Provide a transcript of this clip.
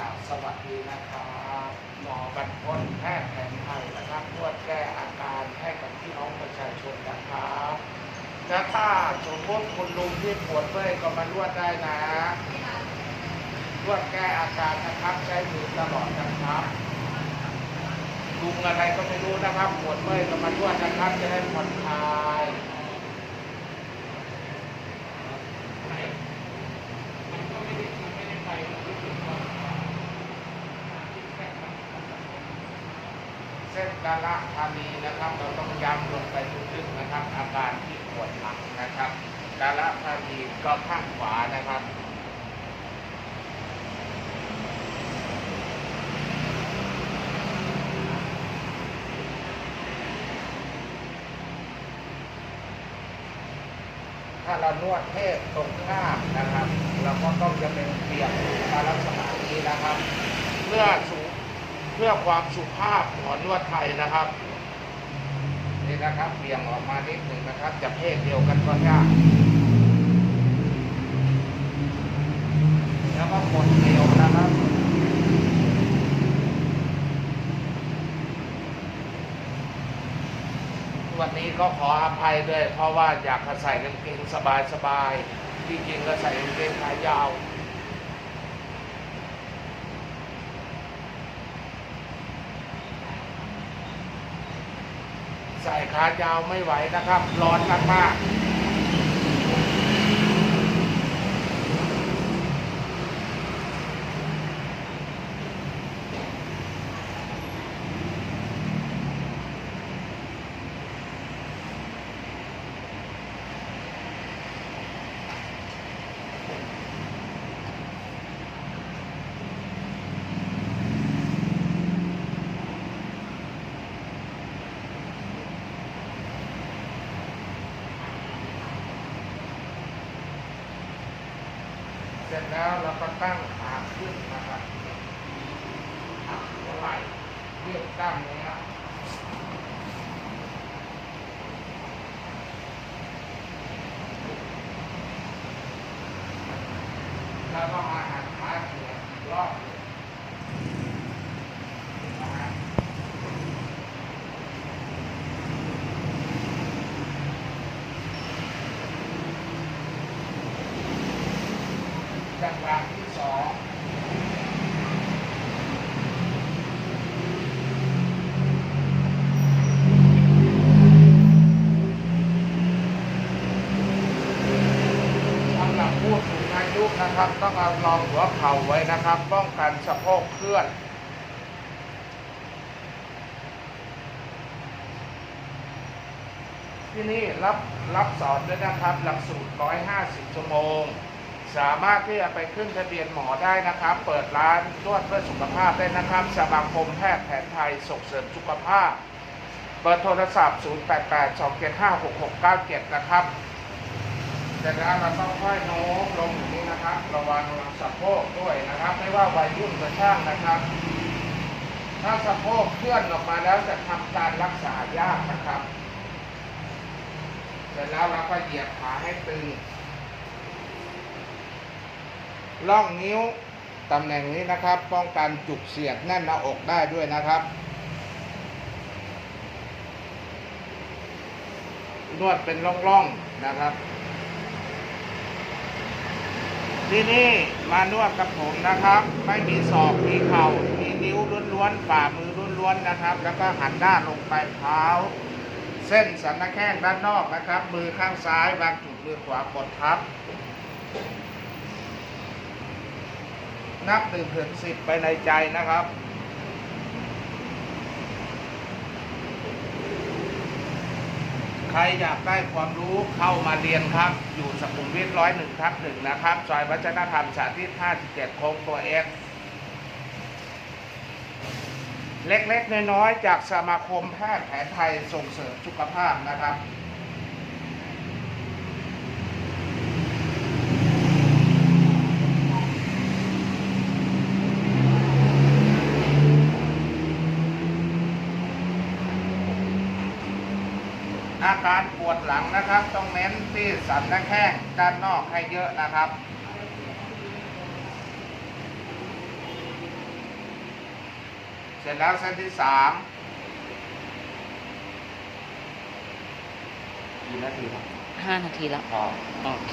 าสวัสดีนะครับหมอบรรพตแพทย์แผนไทยนะครับนวดแก้อาการให้กับพี่น้องประชาชนนะครับและถ้าสมมติคุณลุงที่ปวดเมื่อยก็มานวดได้นะนวดแก้อาการนะครับใช้มือตลอดนะครับลุงอะไรก็ไม่รู้นะครับปวดเมื่อยก็มานวดนะครับจะได้ผ่อนคลาย เส้นกาละธานีนะครับ เราต้องย้ำลงไปลึกๆนะครับ อาการที่ปวดหลังนะครับกาละธานีก็ข้างขวานะครับถ้าเรานวดเทพตรงข้ามนะครับ เราก็ต้องจะเป็นเปลี่ยนมาลักษณะนี้นะครับ เพื่อสุ เพื่อความสุภาพของนวดไทยนะครับนี่นะครับเบี่ยงออกมานิดหนึ่งนะครับ จะเพศเดียวกันก็ยากแล้วก็กดเอวนะครับวันนี้ก็ขออภัยด้วย เพราะว่าอยากใส่กางเกงสบายๆที่จริงก็ใส่กางเกงขายาว ใส่ขายาวไม่ไหวนะครับ ร้อนมากๆ ร็จแล้วเราก็ตั้งขาขึ้นนะครับหักหัวไหล่เรียกกล้ามเนื้อแล้วก็มาหันขาเสียรอบนะฮะจัง หวะที่สองสำหรับผู้สูงอายุนะครับ ต้องเอารองหัวเข่าไว้นะครับ ป้องกันสะโพกเคลื่อนที่นี่รับรับสอนด้วยนะครับ หลักสูตร 150 ชั่วโมง สามารถที่จะไปขึ้นทะเบียนหมอได้นะครับ เปิดร้านนวดเพื่อสุขภาพได้นะครับ สมาคมแพทย์แผนไทยส่งเสริมสุขภาพ เบอร์โทรศัพท์ 0882756697 นะครับเสร็จแล้วเราต้องค่อยโน้มลงอย่างนี้นะครับ ระวังสะโพกด้วยนะครับ ไม่ว่าวัยรุ่นก็ช่างนะครับ ถ้าสะโพกเคลื่อนออกมาแล้วจะทำการรักษายากนะครับ เสร็จแล้วเราก็เหยียบขาให้ตึง ล่องนิ้วตำแหน่งนี้นะครับ ป้องกันจุกเสียดแน่นหน้าอกได้ด้วยนะครับ นวดเป็นร่องๆนะครับ ที่นี่มานวดกับผมนะครับ ไม่มีศอกมีเข่ามีนิ้วล้วนๆฝ่ามือล้วนๆนะครับ แล้วก็หันหน้าลงไปเท้า เส้นสันนักแข้งด้านนอกนะครับ มือข้างซ้ายบางจุดมือขวากดทับ นับหนึ่งถึงสิบไปในใจนะครับ ใครอยากได้ความรู้เข้ามาเรียนครับ อยู่สุขุมวิทร้อยหนึ่งทับหนึ่งนะครับซอยวัฒนธรรมสาธิตห้าเจ็ดโค้งตัวเอสเล็กๆ น้อยๆ จากสมาคมแพทย์แผนไทยส่งเสริมสุขภาพนะครับ การปวดหลังนะครับ ต้องเน้นที่สันและแข้งด้านนอกให้เยอะนะครับเสร็จแล้วเส้นที่สามกี่นาทีครับห้านาทีแล้ว พอ โอเค